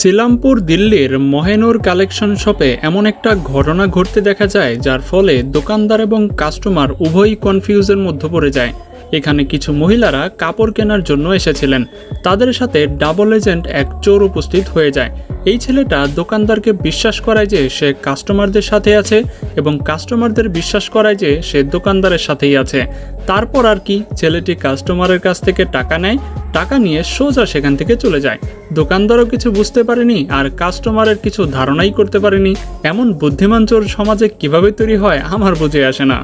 সিলামপুর দিল্লির মহেনুর কালেকশন শপে এমন একটা ঘটনা ঘটতে দেখা যায়, যার ফলে দোকানদার এবং কাস্টমার উভয়ই কনফিউজের মধ্যে পড়ে যায়। এখানে কিছু মহিলারা কাপড় কেনার জন্য এসেছিলেন। তাদের সাথে ডাবল এজেন্ট এক চোর উপস্থিত হয়ে যায়। এই ছেলেটা দোকানদারকে বিশ্বাস করায় যে সে কাস্টমারদের সাথে আছে এবং কাস্টমারদের বিশ্বাস করায় যে সে দোকানদারের সাথেই আছে। তারপর আর কি ছেলেটি কাস্টমারের কাছ থেকে টাকা নেয়, টাকা নিয়ে সোজা সেখান থেকে চলে যায়। দোকানদারও কিছু বুঝতে পারেনি আর কাস্টমারের কিছু ধারণাই করতে পারেনি। এমন বুদ্ধিমান চোর সমাজে কীভাবে তৈরি হয় আমার বুঝে আসে না।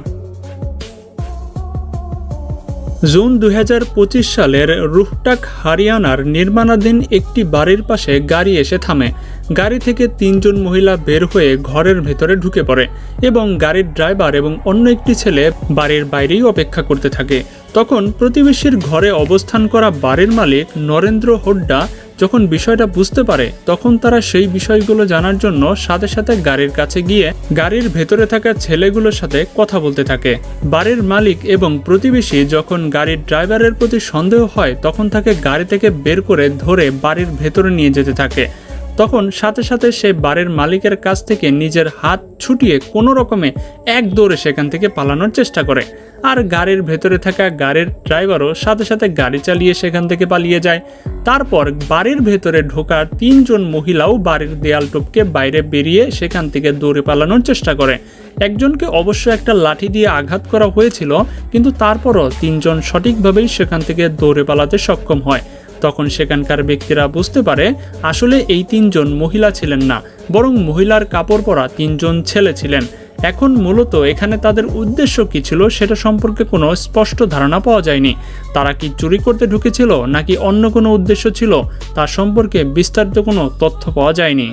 জুন দু হাজার পঁচিশ সালের রুহটাক হারিয়ানার নির্মাণাধীন একটি বাড়ির পাশে গাড়ি এসে থামে। গাড়ি থেকে তিনজন মহিলা বের হয়ে ঘরের ভেতরে ঢুকে পড়ে এবং গাড়ির ড্রাইভার এবং অন্য একটি ছেলে বাড়ির বাইরেই অপেক্ষা করতে থাকে। তখন প্রতিবেশীর ঘরে অবস্থান করা বাড়ির মালিক নরেন্দ্র হোড্ডা যখন বিষয়টা বুঝতে পারে, তখন তারা সেই বিষয়গুলো জানার জন্য সাথে সাথে গাড়ির কাছে গিয়ে গাড়ির ভেতরে থাকা ছেলেগুলোর সাথে কথা বলতে থাকে। বাড়ির মালিক এবং প্রতিবেশী যখন গাড়ির ড্রাইভারের প্রতি সন্দেহ হয়, তখন তাকে গাড়ি থেকে বের করে ধরে বাড়ির ভেতরে নিয়ে যেতে থাকে। তখন সাথে সাথে সে বাড়ির মালিকের কাছ থেকে নিজের হাত ছুটিয়ে কোনো রকমে এক দৌড়ে সেখান থেকে পালানোর চেষ্টা করে। আর গাড়ির ভেতরে থাকা গাড়ির ড্রাইভারও সাথে সাথে গাড়ি চালিয়ে সেখান থেকে পালিয়ে যায়। তারপর বাড়ির ভেতরে ঢোকা তিনজন মহিলাও বাড়ির দেয়াল টপকে বাইরে বেরিয়ে সেখান থেকে দৌড়ে পালানোর চেষ্টা করে। একজনকে অবশ্য একটা লাঠি দিয়ে আঘাত করা হয়েছিল, কিন্তু তারপরও তিনজন সঠিকভাবেই সেখান থেকে দৌড়ে পালাতে সক্ষম হয়। তখন সেখানকার ব্যক্তিরা বুঝতে পারে, আসলে এই তিনজন মহিলা ছিলেন না, বরং মহিলার কাপড় পরা তিনজন ছেলে ছিলেন। এখন মূলত এখানে তাদের উদ্দেশ্য কী ছিল সেটা সম্পর্কে কোনো স্পষ্ট ধারণা পাওয়া যায়নি। তারা কি চুরি করতে ঢুকেছিল নাকি অন্য কোনো উদ্দেশ্য ছিল তা সম্পর্কে বিস্তারিত কোনো তথ্য পাওয়া যায়নি।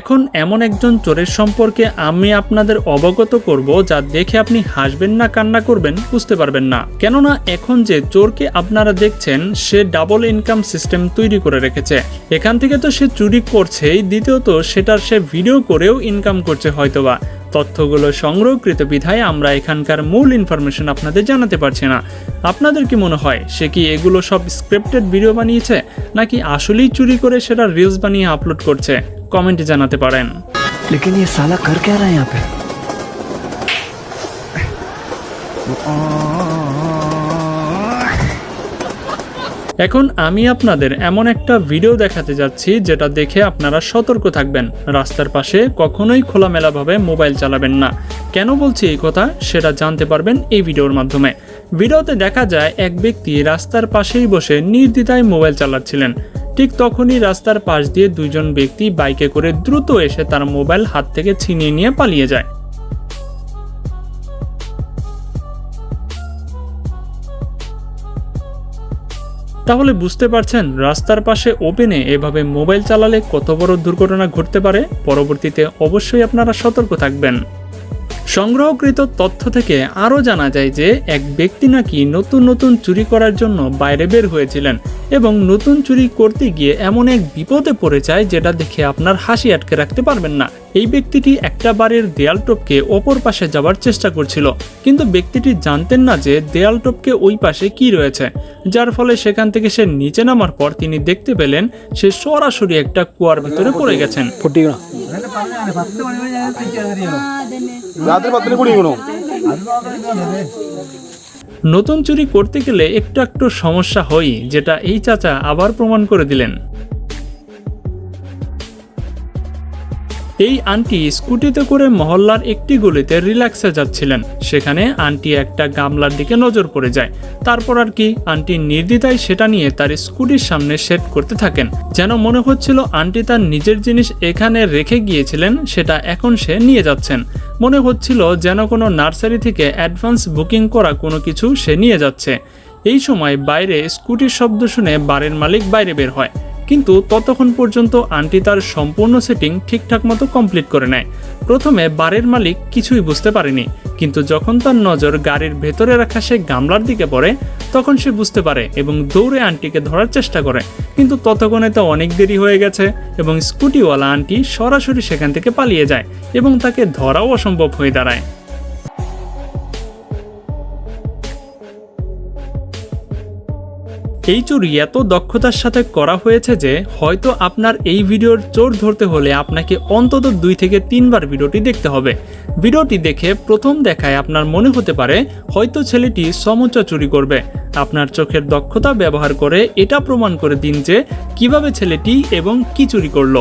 এখন এমন একজন চোরের সম্পর্কে আমি আপনাদের অবগত করব যা দেখে আপনি হাসবেন না, কান্না করবেন, বুঝতে পারবেন না। কেননা এখন যে চোরকে আপনারা দেখছেন, সে ডাবল ইনকাম সিস্টেম তৈরি করে রেখেছে। এখান থেকে তো সে চুরি করছেই, দ্বিতীয়ত সেটার সে ভিডিও করেও ইনকাম করছে হয়তোবা। তথ্যগুলো সংগ্রহকৃত বিধায় আমরা এখানকার মূল ইনফরমেশন আপনাদের জানাতে পারছি না। আপনাদের কি মনে হয়, সে কি এগুলো সব স্ক্রিপ্টেড ভিডিও বানিয়েছে, নাকি আসলেই চুরি করে সেটা রিলস বানিয়ে আপলোড করছে? কমেন্টে জানাতে পারেন लेकिन ये साला कर क्या रहा है यहाँ पे এখন আমি আপনাদের এমন একটা ভিডিও দেখাতে যাচ্ছি যেটা দেখে আপনারা সতর্ক থাকবেন রাস্তার পাশে কখনোই খোলামেলাভাবে মোবাইল চালাবেন না কেন বলছি এই কথা সেটা জানতে পারবেন এই ভিডিওর মাধ্যমে ভিডিওতে দেখা যায় এক ব্যক্তি রাস্তার পাশেই বসে নির্দ্বিধায় মোবাইল চালাচ্ছিলেন ঠিক তখনই রাস্তার পাশ দিয়ে দুইজন ব্যক্তি বাইকে করে দ্রুত এসে তার মোবাইল হাত থেকে ছিনিয়ে নিয়ে পালিয়ে যায়। তাহলে বুঝতে পারছেন, রাস্তার পাশে ওপেনে এভাবে মোবাইল চালালে কত বড় দুর্ঘটনা ঘটতে পারে? পরবর্তীতে অবশ্যই আপনারা সতর্ক থাকবেন। সংগ্রহকৃত তথ্য থেকে আরও জানা যায় যে এক ব্যক্তি নাকি নতুন নতুন চুরি করার জন্য বাইরে বের হয়েছিলেন এবং নতুন চুরি করতে গিয়ে এমন এক বিপদে পড়ে যায় যেটা দেখে আপনার হাসি আটকে রাখতে পারবেন না। এই ব্যক্তিটি একটা বাড়ির দেয়াল টপকে অপর পাশে যাওয়ার চেষ্টা করছিল, কিন্তু ব্যক্তিটি জানতেন না যে দেয়াল টপকে ওই পাশে কি রয়েছে, যার ফলে সেখান থেকে সে নিচে নামার পর তিনি দেখতে পেলেন সে সরাসরি একটা কুয়ার ভিতরে পড়ে গেছেন। രാത്രി പത്തിന് കുടിക്കണോ নতুন চুরি করতে গেলে একটু একটু সমস্যা হয়ই যেটা এই চাচা আবার প্রমাণ করে দিলেন এই আন্টি স্কুটিতে করে মহল্লার একটি গলিতে রিল্যাক্সে যাচ্ছিলেন। সেখানে আন্টি একটা গামলার দিকে নজর পড়ে যায়। তারপর আর কি আন্টি নির্দ্বিধায় সেটা নিয়ে তার স্কুটির সামনে সেট করতে থাকেন। যেন মনে হচ্ছিল আন্টি তার নিজের জিনিস এখানে রেখে গিয়েছিলেন, সেটা এখন সে নিয়ে যাচ্ছেন। মনে হচ্ছিল যেন কোনো নার্সারি থেকে অ্যাডভান্স বুকিং করা কোনো কিছু সে নিয়ে যাচ্ছে। এই সময় বাইরে স্কুটির শব্দ শুনে বাড়ির মালিক বাইরে বের হয়। কিন্তু ততক্ষণ পর্যন্ত আন্টি তার সম্পূর্ণ সেটিং ঠিকঠাক মতো কমপ্লিট করে নেয়। প্রথমে বাড়ির মালিক কিছুই বুঝতে পারেনি, কিন্তু যখন তার নজর গাড়ির ভেতরে রাখা সে গামলার দিকে পড়ে, তখন সে বুঝতে পারে এবং দৌড়ে আন্টিকে ধরার চেষ্টা করে। কিন্তু ততক্ষণে তো অনেক দেরি হয়ে গেছে এবং স্কুটিওয়ালা আন্টি সরাসরি সেখান থেকে পালিয়ে যায় এবং তাকে ধরাও অসম্ভব হয়ে দাঁড়ায়। এই চুরি এত দক্ষতার সাথে করা হয়েছে যে হয়তো আপনার এই ভিডিওর চোর ধরতে হলে আপনাকে অন্তত দুই থেকে তিনবার ভিডিওটি দেখতে হবে। ভিডিওটি দেখে প্রথম দেখায় আপনার মনে হতে পারে হয়তো ছেলেটি সমুচা চুরি করবে। আপনার চোখের দক্ষতা ব্যবহার করে এটা প্রমাণ করে দিন যে কীভাবে ছেলেটি এবং কি চুরি করল।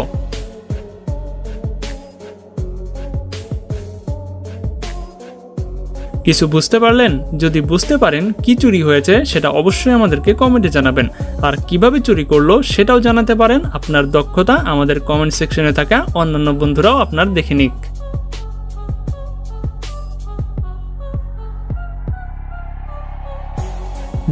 কিছু বুঝতে পারলেন? যদি বুঝতে পারেন কি চুরি হয়েছে, সেটা অবশ্যই আমাদেরকে কমেন্টে জানাবেন। আর কীভাবে চুরি করল, সেটাও জানাতে পারেন। আপনার দক্ষতা আমাদের কমেন্ট সেকশনে থাকা অন্যান্য বন্ধুরাও আপনার দেখে নিক।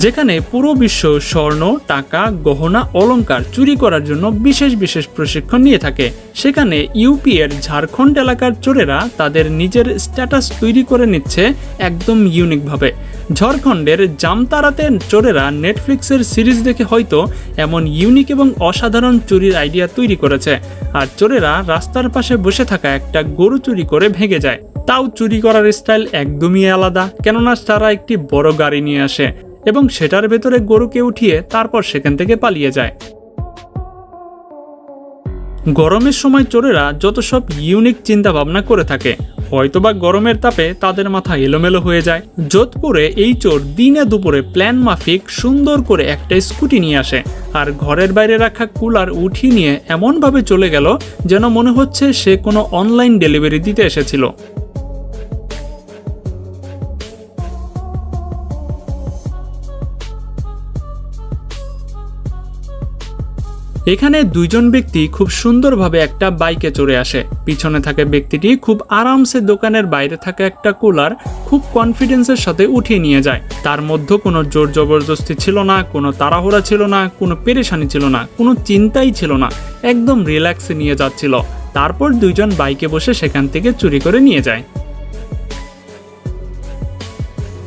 যেখানে পুরো বিশ্ব স্বর্ণ, টাকা, গহনা, অলংকার চুরি করার জন্য বিশেষ বিশেষ প্রশিক্ষণ নিয়ে থাকে। সেখানে ইউপি এর ঝাড়খণ্ড এলাকার চোরেরা তাদের নিজের স্ট্যাটাস তৈরি করে নিচ্ছে একদম ইউনিকভাবে ঝাড়খণ্ডের জামতারাতে চোরেরা নেটফ্লিক্সের সিরিজ দেখে হয়তো এমন ইউনিক এবং অসাধারণ চুরির আইডিয়া তৈরি করেছে। আর চোরেরা রাস্তার পাশে বসে থাকা একটা গরু চুরি করে ভেঙে যায়। তাও চুরি করার স্টাইল একদমই আলাদা। কেননা তারা একটি বড় গাড়ি নিয়ে আসে। এবং সেটার ভেতরে গরুকে উঠিয়ে তারপর সেখান থেকে পালিয়ে যায়। গরমের সময় চোরেরা যত সব ইউনিক চিন্তা ভাবনা করে থাকে, হয়তোবা গরমের তাপে তাদের মাথা এলোমেলো হয়ে যায়। যোধপুরে এই চোর দিনে দুপুরে প্ল্যান মাফিক সুন্দর করে একটা স্কুটি নিয়ে আসে আর ঘরের বাইরে রাখা কুলার উঠিয়ে নিয়ে এমনভাবে চলে গেল যেন মনে হচ্ছে সে কোনো অনলাইন ডেলিভারি দিতে এসেছিল। এখানে দুইজন ব্যক্তি খুব সুন্দরভাবে একটা বাইকে চড়ে আসে পিছনে থাকা ব্যক্তিটি খুব আরামসে দোকানের বাইরে থাকা একটা কুলার খুব কনফিডেন্সের সাথে উঠিয়ে নিয়ে যায় তার মধ্যে কোনো জোর জবরদস্তি ছিল না কোনো তাড়াহুড়া ছিল না কোনো পেরেশানি ছিল না কোনো চিন্তাই ছিল না একদম রিল্যাক্সে নিয়ে যাচ্ছিল তারপর দুইজন বাইকে বসে সেখান থেকে চুরি করে নিয়ে যায়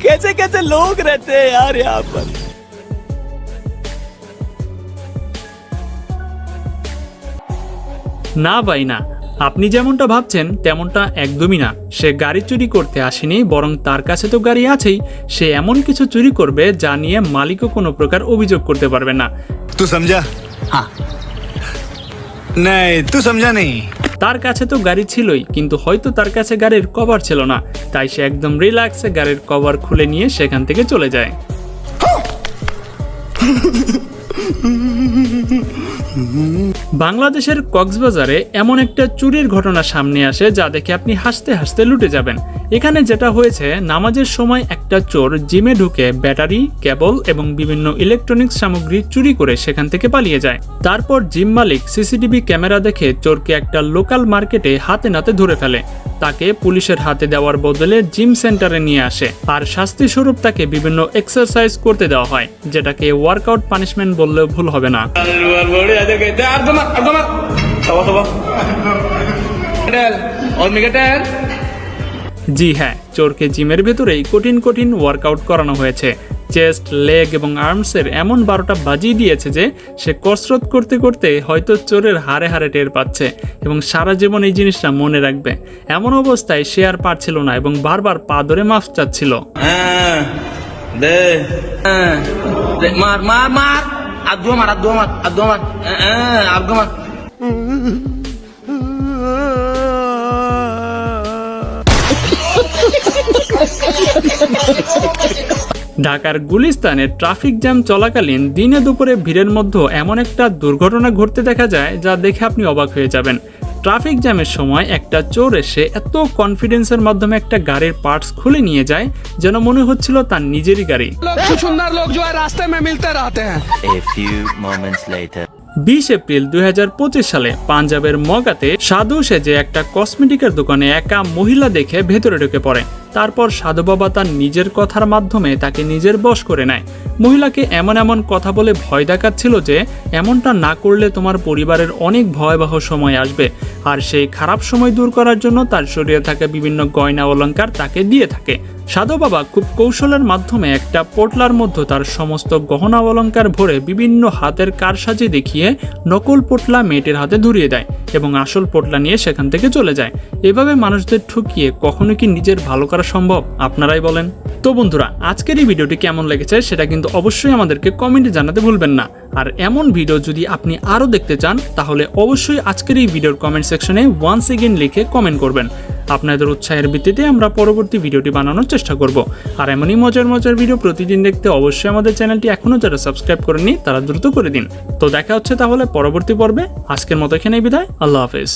कैसे कैसे लोग रहते हैं यार यहाँ पर না বাই না। আপনি যেমনটা ভাবছেন তেমনটা একদমই না। সে গাড়ি চুরি করতে আসেনি বরং তার কাছে তো গাড়ি আছেই। সে এমন কিছু চুরি করবে যা নিয়ে মালিকও কোনো প্রকার অভিযোগ করতে পারবে না। তো সমঝা হ্যাঁ তু সমঝা নেই তার কাছে তো গাড়ি ছিলই কিন্তু হয়তো তার কাছে গাড়ির কভার ছিল না। তাই সে একদম রিল্যাক্সে গাড়ির কভার খুলে নিয়ে সেখান থেকে চলে যায়। বাংলাদেশের কক্সবাজারে এমন একটা চুরির ঘটনা সামনে আসে যা দেখে আপনি হাসতে হাসতে লুটে যাবেন। এখানে যেটা হয়েছে, নামাজের সময় একটা চোর জিমে ঢুকে ব্যাটারি, কেবল এবং বিভিন্ন ইলেকট্রনিক্স সামগ্রী চুরি করে সেখান থেকে পালিয়ে যায়। তারপর জিম মালিক সিসিটিভি ক্যামেরা দেখে চোরকে একটা লোকাল মার্কেটে হাতে নাতে ধরে ফেলে। তাকে পুলিশের হাতে দেওয়ার বদলে জিম সেন্টারে নিয়ে আসে। আর শাস্তি স্বরূপ তাকে বিভিন্ন এক্সারসাইজ করতে দেওয়া হয়, যেটাকে ওয়ার্কআউট পানিশমেন্ট বললে ভুল হবে না। জি হ্যাঁ চোরকে জিমের ভেতরেই কঠিন কঠিন ওয়ার্কআউট করানো হয়েছে। চেস্ট লেগ এবং আর্মসের এমন বারোটা বাজিয়ে দিয়েছে যে, সে কসরত করতে করতে হয়তো চোরের হারে হারে টের পাচ্ছে এবং সারা জীবন এই জিনিসটা মনে রাখবে। এমন অবস্থায় সে আর পারছিল না এবং বারবার পা ধরে মাফ চাচ্ছিল। হ্যাঁ, হ্যাঁ, মার মার মার। ঢাকার গুলিস্তানে ট্রাফিক জ্যাম চলাকালীন দিনে দুপুরে ভিড়ের মধ্যে এমন একটা দুর্ঘটনা ঘটতে দেখা যায় যা দেখে আপনি অবাক হয়ে যাবেন। ট্রাফিক জ্যামের সময় একটা চোর এসে এত কনফিডেন্সের মাধ্যমে একটা গাড়ির পার্টস খুলে নিয়ে যায় যেন মনে হচ্ছিল তার নিজেরই গাড়ি। বিশ এপ্রিল দুই হাজার পঁচিশ সালে পাঞ্জাবের মগাতে সাধু সেজে একটা কসমেটিকের দোকানে একা মহিলা দেখে ভেতরে ঢুকে পড়ে। তারপর সাধু বাবা তার নিজের কথার মাধ্যমে তাকে নিজের বশ করে নেয়। মহিলাকে এমন এমন কথা বলে ভয় দেখাচ্ছিল যে, এমনটা না করলে তোমার পরিবারের অনেক ভয়াবহ সময় আসবে। আর সেই খারাপ সময় দূর করার জন্য তার শরীরে থাকা বিভিন্ন গয়না অলংকার তাকে দিয়ে থাকে। সাধু বাবা খুব কৌশলের মাধ্যমে একটা পোটলার মধ্যে তার সমস্ত গহনা অলংকার ভরে বিভিন্ন হাতের কারসাজি দেখিয়ে নকল পোটলা মেয়েটির হাতে ধরিয়ে দেয় এবং আসল পোটলা নিয়ে সেখান থেকে চলে যায়। এভাবে মানুষদের ঠকিয়ে কখনো কি নিজের ভালো করার করা সম্ভব? আপনারাই বলেন। তো বন্ধুরা, আজকের এই ভিডিওটি কেমন লেগেছে সেটা কিন্তু অবশ্যই আমাদেরকে কমেন্টে জানাতে ভুলবেন না। আর এমন ভিডিও যদি আপনি আরও দেখতে চান, তাহলে অবশ্যই আজকের এই ভিডিওর কমেন্ট সেকশনে ওয়ান্স এগেন লিখে কমেন্ট করবেন। আপনাদের উৎসাহের ভিত্তিতে আমরা পরবর্তী ভিডিওটি বানানোর চেষ্টা করব। আর এমনই মজার মজার ভিডিও প্রতিদিন দেখতে অবশ্যই আমাদের চ্যানেলটি এখনও যারা সাবস্ক্রাইব করেননি, তারা দ্রুত করে দিন। তো দেখা হচ্ছে তাহলে পরবর্তী পর্বে। আজকের মতো এখানেই বিদায়। আল্লাহ হাফেজ।